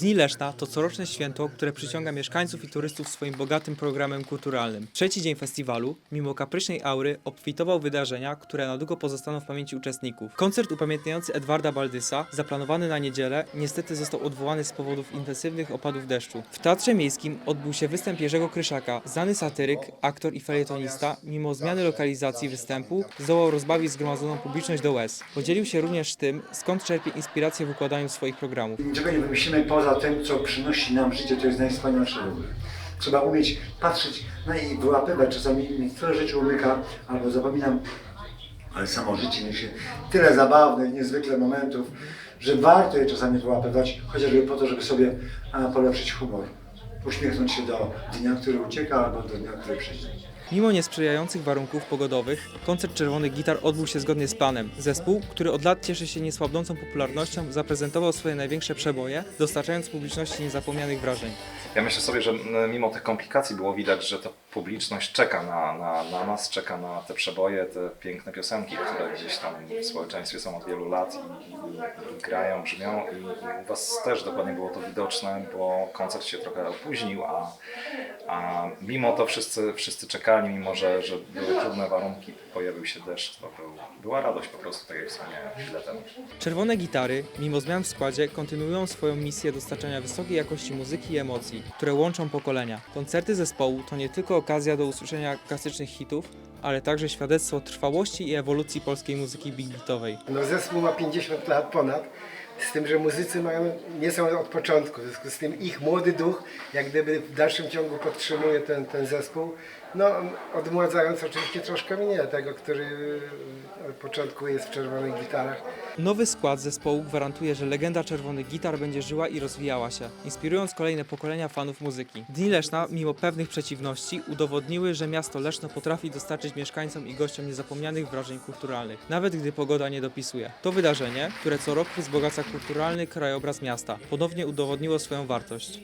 Dni Leszna to coroczne święto, które przyciąga mieszkańców i turystów swoim bogatym programem kulturalnym. Trzeci dzień festiwalu, mimo kapryśnej aury, obfitował wydarzenia, które na długo pozostaną w pamięci uczestników. Koncert upamiętniający Edwarda Baldysa, zaplanowany na niedzielę, niestety został odwołany z powodów intensywnych opadów deszczu. W Teatrze Miejskim odbył się występ Jerzego Kryszaka. Znany satyryk, aktor i felietonista, mimo zmiany lokalizacji występu, zdołał rozbawić zgromadzoną publiczność do łez. Podzielił się również tym, skąd czerpie inspirację w układaniu swoich programów. Niczego nie wymyślimy poza tym, co przynosi nam życie, to jest najwspanialsze w ogóle. Trzeba umieć patrzeć no i wyłapywać. Czasami niektóre rzeczy umyka albo zapominam, ale samo życie niesie tyle zabawnych, niezwykle momentów, że warto je czasami wyłapywać, chociażby po to, żeby sobie polepszyć humor. Uśmiechnąć się do dnia, który ucieka, albo do dnia, który przyjdzie. Mimo niesprzyjających warunków pogodowych, koncert Czerwonych Gitar odbył się zgodnie z planem. Zespół, który od lat cieszy się niesłabnącą popularnością, zaprezentował swoje największe przeboje, dostarczając publiczności niezapomnianych wrażeń. Ja myślę sobie, że mimo tych komplikacji było widać, że ta publiczność czeka na, na, na nas, czeka na te przeboje, te piękne piosenki, które gdzieś tam w społeczeństwie są od wielu lat i, i, i grają, brzmią i, i u Was też dokładnie było to widoczne, bo koncert się trochę opóźnił, a, a mimo to wszyscy, wszyscy czekali, mimo że, że były trudne warunki, pojawił się deszcz, to był, była radość po prostu, tak jak wspomniałem chwilę temu. Czerwone Gitary, mimo zmian w składzie, kontynuują swoją misję dostarczania wysokiej jakości muzyki i emocji, które łączą pokolenia. Koncerty zespołu to nie tylko okazja do usłyszenia klasycznych hitów, ale także świadectwo trwałości i ewolucji polskiej muzyki big beatowej. No zespół ma 50 lat ponad, z tym, że muzycy mają, nie są od początku, w związku z tym ich młody duch jak gdyby w dalszym ciągu podtrzymuje ten, ten zespół, no odmładzając oczywiście troszkę mnie, tego, który od początku jest w czerwonych gitarach. Nowy skład zespołu gwarantuje, że legenda Czerwonych Gitar będzie żyła i rozwijała się, inspirując kolejne pokolenia fanów muzyki. Dni Leszna, mimo pewnych przeciwności, udowodniły, że miasto Leszno potrafi dostarczyć mieszkańcom i gościom niezapomnianych wrażeń kulturalnych, nawet gdy pogoda nie dopisuje. To wydarzenie, które co roku wzbogaca kulturalny krajobraz miasta, ponownie udowodniło swoją wartość.